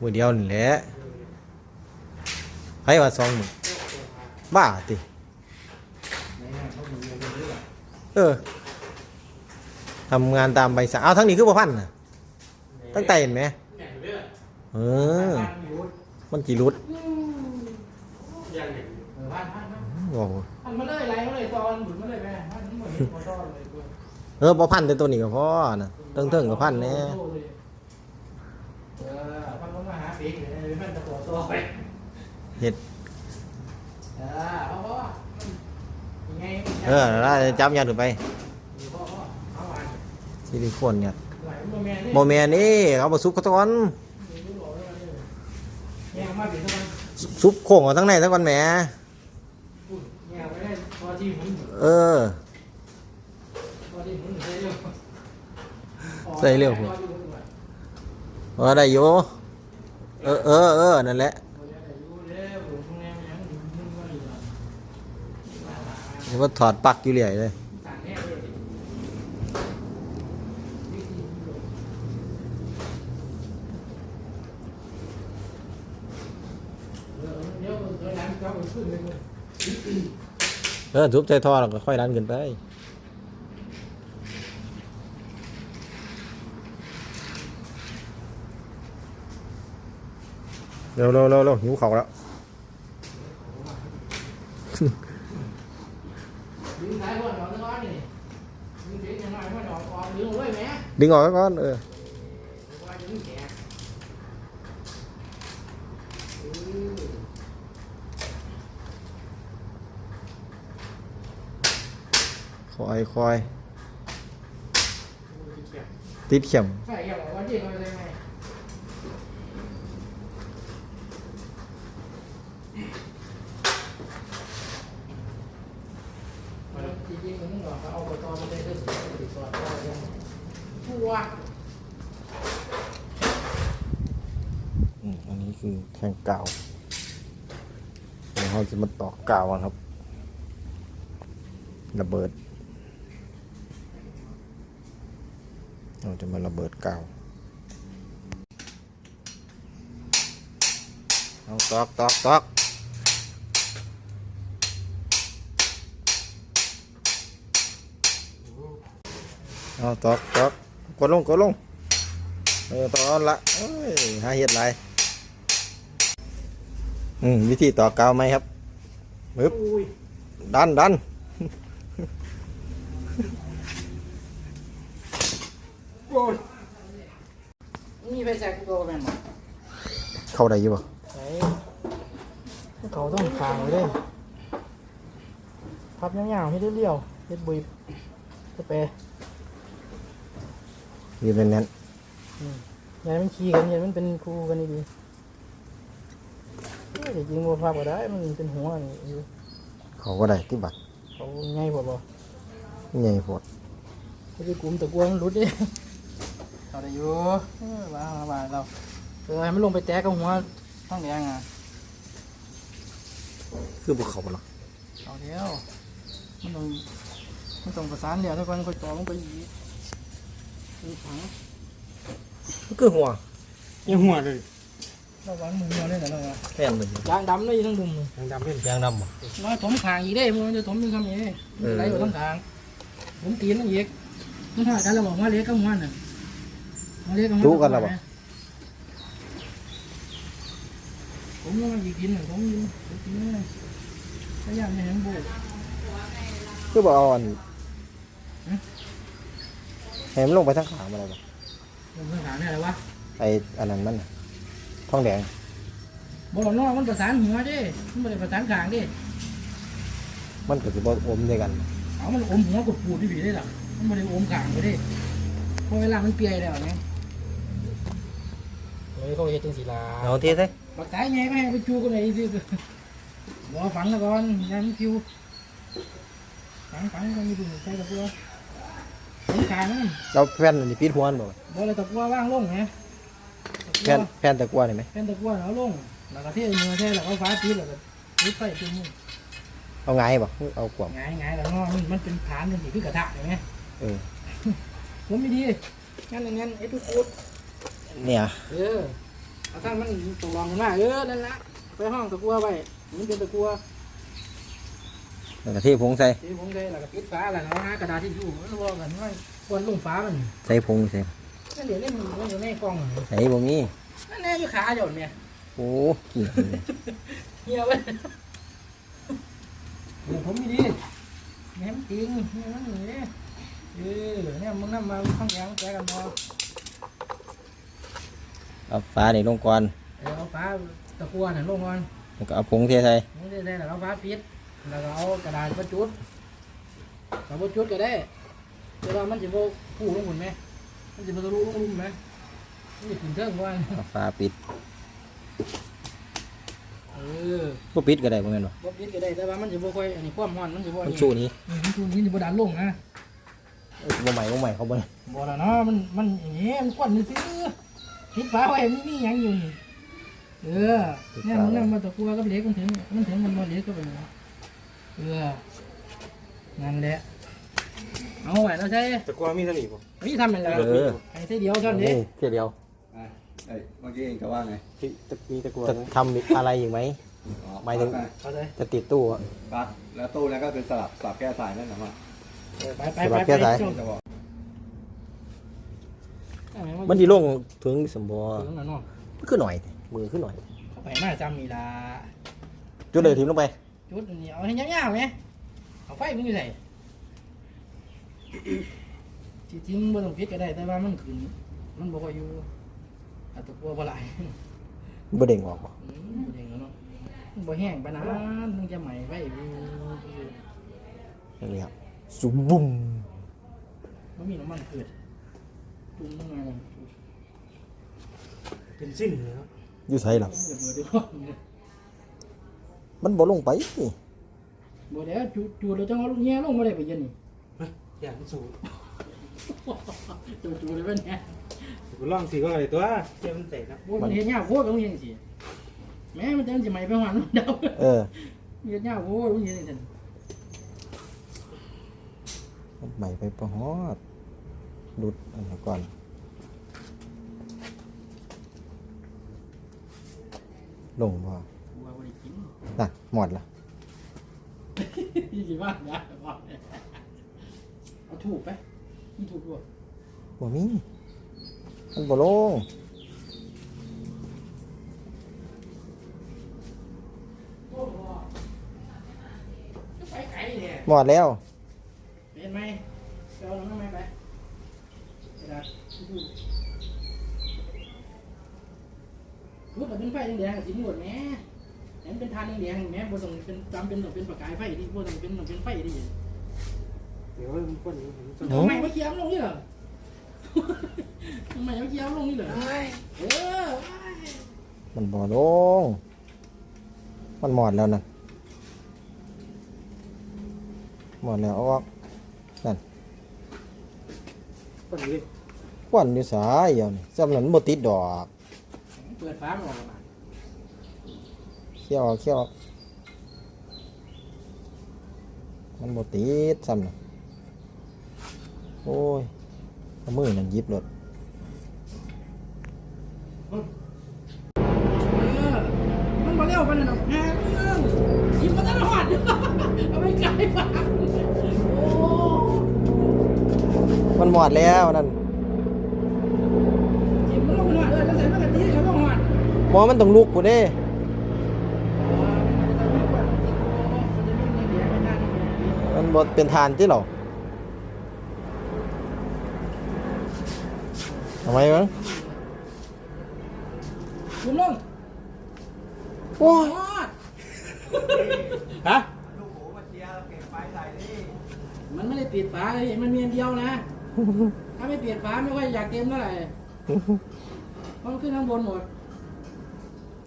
มือเดียวนี่แหละให้ว่าสองหมื่นบ้าติ เออทำงานตามใบสั่งเอาทั้งนี้คือบ่พันน่ะ ตั้งแต่เห็นไหม เออ มันกี่รุดเออพันพันพันโอ้โหพันมาเลยไหลมาเลยตอนหมุนมาเลยแม่พันหมดเลยพอตอนเลยตัวเออบ่พันแต่ตัวนี้ก็พอน่ะเติ้งๆก็พันแน่เออพันลงมาหาปีกเลยพันตะโกนตัวไป เฮ็ดเออพ่อพ่อยังไงเออแล้วจับยัดขึ้นไปพ่อพ่อเอาไว้ซิลิโคนยัดไหลโมเมนต์นี่โมแมนนี่เอามาซุปเขาตะกอนแง่มาปีกตะวันซุปโค้งเอาทั้งในทั้งวันแหมแง่ไปได้พอที่หมุนเออพอที่หมุนใส่เร็วใส่เร็วเออได้อยู่เออเออเออนั่นแหละเห็ นว่าถอดปลักอยู่เรื่อยเลยเออทุบใส่ท่อแล้วก็ค่อยดันขึ้นไปเร็วเร็วเร็วเร็วหิวเขาแล้ว ดึงสายพ่อหนอนตะก้อนนี่ดึงเสียงยังไงพ่อหนอนก่อนดึง เลยแม่ดึงออกไว้ก่อนเออ ว่าจะดึงแขก คอยคอยติดเข็ม ใช่ยังบอกว่าที่เขาจะไงจริงๆมึงบอกเขาเอาไปตอนมันได้เรื่องติดสอดได้ยัง ชัวอืมอันนี้คือแทงกาวเดี๋ยวเราจะมาตอกกาวครับ ระเบิด เราจะมาระเบิดกาวเอาตอกตอกตอกเอาตอกตอก กดลงกดลงเออตอนละเอ้ยหาเห็ดไรอืมวิธีต่อกาวไหมครับปึ๊บอุ้ยดันดันโอ้ยนี่ไปแจกตัวแม่หมอเข้าได้อยู่ป่ะไหนเขาต้องคางไว้ด้วยพับยาวๆให้เรียวๆเฮ็ดบุยสเปรย์ อยู่เป็นนั้นอย่าให้มันขี่กันอย่าให้มันเป็นคู่กันดีๆเอ้ยจริงๆว่าภาพก็ได้ มันเป็นหัวนี่อยู่เขาก็ได้ที่บัตรเขาง่ายกว่าบ่ใหญ่โพดไม่ได้กลุ่มตะกวงรุดดิเอาได้อยู่เออว้าวว้าวเราเออให้มันลงไปแจ๊กกับหัวต้องแดงอะคือบุเขาเนาะเอาเดียวมันต้องมันต้องประสานเดี๋ยวทุกคนค่อยต่อลงไปอีก มีถังคือหัวยังหัวเลยระวังมือเราเนี่ยนะเราแทนเลยยางดำเลยทั้งดุมเลยยังดำเป็นยางดำบ่น้อยถมขางอีกได้มันจะถมเป็นคำนี้มันจะไหลอยู่ทั้งขางผมตีนต้องอีกมันถ้ากันเราบอกว่าเล็กกับหัวน่ะมาเล็กกับหัวจุกันแล้วบ่ผมว่าอีกกินหนึ่งผมกินผมกินเลยพยายามไม่เห็นโบกคือบ่เอาอัน ฮะให้มันลงไปทั้งขางมาเลยบ่ผมต้องถามเนี่ยอะไรวะไออันนั้นมันน่ะทองแดงบอกนอกมันประสานหัวดิมันไม่ได้ประสานขางดิมันก็สิบ่อมด้วยกัน เอามันอมหัวกดปูดที่ผีได้หรอมันไม่ได้อมขางไปดิเพราะเวลามันเปียแล้วเนี่ยเฮ้ยเขาเฮ็ดจังสีลาเอาเทใส่บักสายไงไม่ให้ไปจูกันเลยสิรอฝังแล้วก่อนยังไม่คิวฝังฝังก็มีดูใส่ตะกัว ผมขายมันเอาแผ่นอันนี้ปิดหัวมันบ่บ่เลยตะกัวว่างลงไงแผ่นแผ่นตะกั่วนี่ไหมเป็นตะกัวเอาลงแล้วก็เทมือเทแล้วเอาฟ้าปิดแล้วก็ปิดไฟปิดมือเอาไงายบ่เอากวมหงายหงายแล้วงอมันมันเป็นฐานเป็นสีคือกระทะเห็นไหมเออผมไม่ดีงั้นงั้นไอ้ทุกคนเนี่ยเออเอาตั้งมันตกลองกันมาเออนั่นละไปห้องตะกัวไว้มันเป็นตะกัว แล้วก็เทผงใส่ที่ผมได้แล้วก็ปิดฝาแล้วเอาหากระดาษที่อยู่มันบอกกันว่าควรลงฝามันใส่ผงใส่นั่นเดี๋ยวนี้มันมันอยู่ในกล่องใส่บ่มีนั่นแน่อยู่ขาหย่อนเนี่ยโอ้กี่เลยเฮียเว้ยเดี๋ยวผมมีดีแหนมจริงเนี่ยมันอย่างนี้เออเนี่ยมึงนั่งมาข้างแกงแกกันบ่เอาฟ้านี่ลงก่อนเออเอาฝาตะกัวน่ะลงก่อนแล้วก็เอาผงเทใส่มึงได้ได้แล้วเอาฝาปิด แล้วก็เอากระดาษมาจุดเอามาจุดก็ได้แต่ว่ามันจะโบผู้ลงหุ่นไหมมันจะโบทะลุลงหุ่นไหมมันจะขึ้นเทิงก่อนเอาฟ้าปิดเออบ่ปิดก็ได้บ่แม่นบ่บ่ปิดก็ได้แต่ว่ามันจะบ่ค่อยอันนี้ความร้อนมันจะบ่มันชูนี้อืมมันชูนี้จะบ่ดันลงนะบ่ใหม่บ่ใหม่เขาบ่ได้บ่ล่ะเนาะมันมันอย่างงี้มันควันซื่อปิดฝาไว้มันมีหยังอยู่นี่เออเนี่ยมันนั่งมาตะกัวกับเหล็กมันถึงมันถึงมันบ่เหล็กก็เป็นเออนั่นแหละเอาไว้แล้วใช่ตะกวามีสนิทป่ะนี่ทำเป็นแล้วเออไอ้เท่เดียวเท่านี้นี่เทียเดียวเอ้ยเมื่อกี้เองก็ว่าไงที่มีตะกวาจะทำอะไรอีกไหมอ๋อหมายถึงปลั๊กเข้าใจจะติดตู้อะปลั๊กแล้วตู้นั้นก็เป็นสลับสลับแก้สายนั่นนะมั้งเออไปไปสำหไปรับไปแก้สายจบจะบอกมันสิลงถึงสมบ่ถึงแล้วเนาะมันคือหน่อย มือคือหน่อย เข้าไปมาจำมีลาจุดเลยทิ้งลงไป จุดอันนี้เอาให้ยาวๆไหมเอาไฟมันอยู่ไหนที่จริงบ่ต้องพิดก็ได้ แต่ว่ามันขึ้น มันบ่ค่อยอยู่อาจจะกลัวบ่หลายบ่เด้งออกบ่อืมบ่เด้งแล้วเนาะมันบ่แห้งปานนั้นมันจะไหม้ไว้อยู่นั่นเลยครับสุบบุ้มมันมีน้ำมันเกิดจุ่มลงมาเลยเป็นสิ้นเลยครับอยู่ไสล่ะมันจะเบิดด้วย มันบ่ลงไปบ่เดี๋ยวจูจูแล้วจังเอาลูกเงี้ยลงมาได้ไปเย็นนี่อย่างสูงจูจูเลยเป็นไงกูลองสิก็อะไรตัวเจ้ามันเตะนะโอ้ยมันเห็นยากโคตรมันเห็นสิแม่มันจะมันจะไหม้ไปหันมันเดาเออเห็นยากโคตรมันเห็นจังมันใหม่ไปประฮอดดูดอันนั้นก่อนลงบ่ว่าบ่ได้กิ นน่ะหมดละพี่สิว่านะเอาถูกไปมีถูกด้วยบ่มีมันบ่ลงโอ้โหไปไกลเนี่ยหมดแล้วเห็นไหมเอาน้ำไม่ไปกระดาษทิชชู่รูปแบบเป็นไฟแดงๆสีม่วงแหม่ เห็นเป็นทานแดงๆแหม่บ่ต้องเป็นจำเป็นต้องเป็นประกายไฟที่บ่ต้องเป็นต้องเป็นไฟดิเดี๋ยวมันก้นนี้ผมจะโอ้ ทำไมมาเคี้ยวลงนี่เหรอทำไมมาเคี้ยวลงนี่เหรอเออมันบ่ลง มันหมดแล้วนั่นหมดแล้วเอาออกก้นนี้ควันอยู่สายเดียวนี่สำนั้นบ่ติดดอก เปิดฟ้ามันออกมา เคี่ยวออกเคี่ยวออกมันบ่ติดซ้ำน่ะโอ้ยเอามือนั่นหยิบรถเออมันบ่เร็วปานนั้นหรอกแหมเรื่องกินมาตลอดเอาไปไกลปากโอ้มันหมดแล้วนั่นกินมันลงมาหน่อยเออแล้วใส่มากะทิเขาลงมาหมอมันต้องลุกกูเด้ บ่เป็นทานที่หรอทำไมมั้งคุณลงโอ้ยฮะลูกหูมาเชียร์เก็บไฟใส่นี่มันไม่ได้ปิดฝาเลยมันมีอันเดียวนะ ถ้าไม่เปลี่ยนฝาไม่ค่อยอยากเต็มเท่าไหร่มันขึ้นข้างบนหมด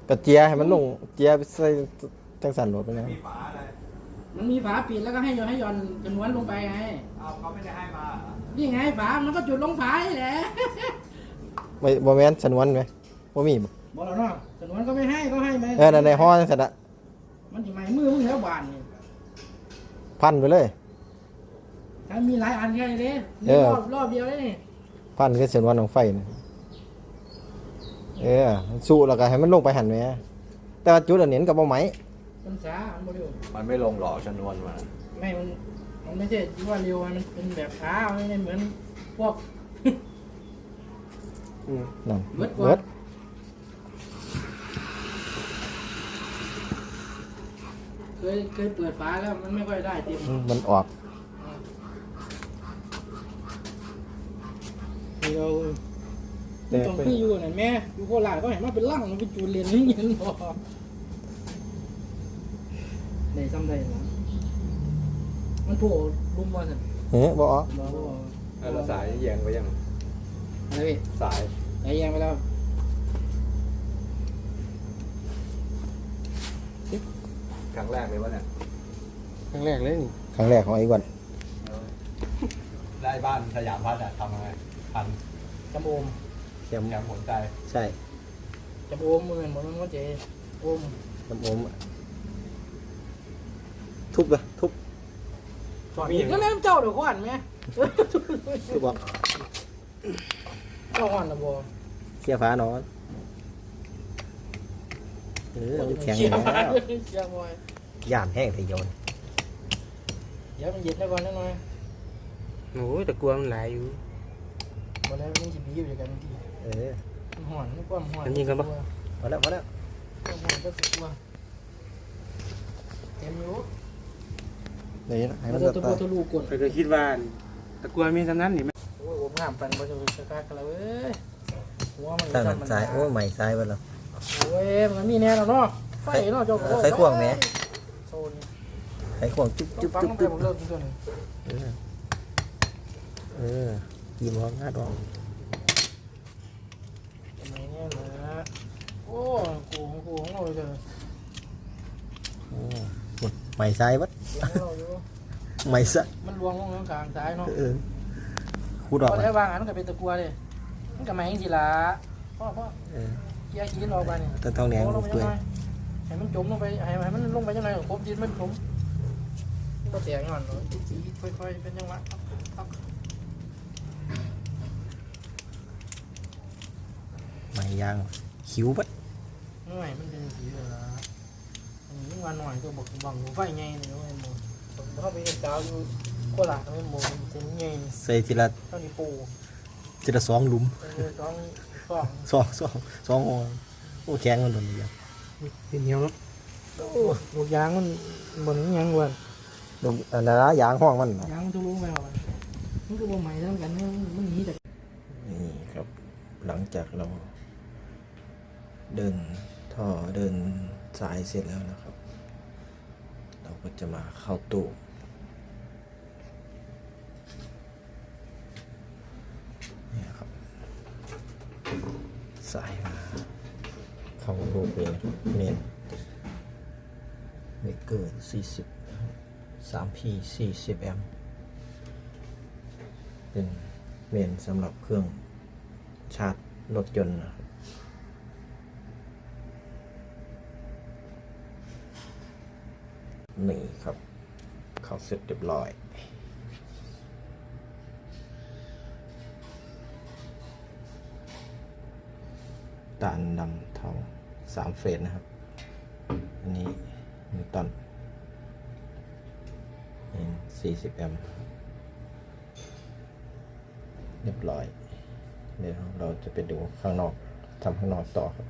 กระเจียให้มันลงเจียไปใส่จังสันรถไปนะมีฝาอะไร มันมีฝาปิดแล้วก็ให้ย้อนให้หย่อนจำนวนลงไปไงเอาเขาไม่ได้ให้มาเหรอนี่ไงฝา มันก็จุดลงฝานี่แหละ ไม่บ่แม่นสนวนไหมบ่มีบ่บอกแล้วเนาะจำนวนก็ไม่ให้ก็ให้ไหมเออนั่นในห้อจังซั่นน่ะมันจะไหมมือมึงแล้วบานนี่พันไปเลย ถ้ามีหลายอันแค่นี้เอนี่อรอบรอบเดียวเลยนี่พันคือสนวนของไฟนะเออสู้แล้วก็ให้มันลงไปหันแหมแต่ว่าจุดอันนี้มันก็บ่ไหม มันช้ามันบ่เร็วมันไม่ลงหรอกชนวนมาไม่มันมันไม่ใช่ที่ว่าเร็วมันเป็นแบบช้าไม่ได้เหมือนพวก นั่นเบิดกว่าเบิดเคยเคยเปิดฝาแล้วมันไม่ค่อยได้เต็มอืมมันออกเราแต่ตรงที่อยู่นั่นแม่อยู่โคราชก็เห็นว่าเป็นร่างมันเป็นจูนเรียนนี่เห็นบ่ ในซ้ำใดนะมันโผล่รุมมาสั่นเฮ้ยบ่ออกบ่บ่แล้วสายแยงไปยังอะไรพี่สายไหนแยงไปแล้วครั้งแรกเลยวะเนี่ยครั้งแรกเลยนี่ครั้งแรกของไอ้อ้วันได้บ้านสยามพัฒน์อะทำยังไงพันจำโอมเข็มแถมหัวใจใช่จำโอมเหมือนเหมือนมันว่าเจโอม น้ำอม ทุบเลยทุบตอนนี้นั่นแม่เจ้าเดี๋ยวก่อนแม่ทุบบอกเจ้าก่อนนะบ่เคลียร์ฟ้านอนเออมันแข็งเชียแล้ร์มาวเชียร์บอยย่านแห้งแต่โยนเดี๋ยวมันเย็นได้ก่อนนิดหน่อยโอ้ยแต่กลัวมันหลายอยู่บ่แล้วมันจะบีอยู่ด้วยกันทีเออมันห่อนมันความห่อนอันนี้กันปะพอแล้วพอแล้วความห่อนก็สุดว่าเต็มอยู่ เดี๋ยวนะให้มัมันนจะตัตัวดตัวลูกกดไปก็คิดว่าตะกลัวมีทำนั้นนี่ไหมโอ้ยผมงามปันบ่จะจะกล้ากันแล้วเว้ยหัวมันตั้งหันซ้ายโอ้ยใหม่ซ้ายไปแล้วโอ้ยมันมีแน่แล้วเนาะไฟเนาะเจ้าก็ใส่ขวางแหมโซนไอ้ขวางจุ๊บต้อจุ๊งบฟังจุ๊บต้องไปจุ๊บผมเลิกตัวนึงเออเออยิ้มร้องงาดร้องทำไมเนี่ยนะโอ้กูของกูของเราเลยโอ้หมดใหม่ซ้ายวัด เสียงเราอยู่ใหม่ซะมันรวงลงกลางซ้ายเนาะเออคูดออกพอมาได้วางอันมันก็เป็นตะกัวเลยมันก็มาเองสิล่ะพ่อพ่อเออเกียร์ขี้ออกไปเนี่ยแต่ต้องแหนงลลงงไปเปื่ยัอยงไงให้มันจมลงไปให้ให้มันลงไปยังไงครบดินมันจมก็แตกงอนเนาะจีค่อยๆเป็นจังหวะใหม่ยางคิ้ววัดหน่อยมันเป็นสีเลยละอันนี้วันหน่อยตัวบอกบังหัวไฟไงเนี่ยเว้ยโม เข้าไปเห็นดาวอยู่โคราชไม่โมเส้นไงใส่ทีละเท่านี้ปูทีละสองหลุมเออสองสองสองสองสองหัวโอ้แข็งกันโดนเลยเป็นเหนียวเนาะโอ้ลูกยางมันบนนี้ยังวันลงอันนั้นนะยางห้องมันน่ะยางมันทุลุงไปหรอมันก็บ่ใหม่แล้วกันเนี่ยมันหนีจากนี่ครับ หลังจากเรา เดินท่อเดินสายเสร็จแล้วนะครับเรา ก็จะมาเข้าตู้ นี่ครับสายมาเข้ารูปเลยเมนเมเกอร์สี่สิบสามพีสี่สิบแอมป์เป็นเมนสำหรับเครื่องชาร์จรถยนต์นะครับ หนี่งครับ เข้าเสร็จเรียบร้อย ตาลดำทองสามเฟสนะครับ อันนี้นิวตันเป็นสี่สิบแอมป์เรียบร้อย เดี๋ยวเราจะไปดูข้างนอกทำข้างนอกต่อครับ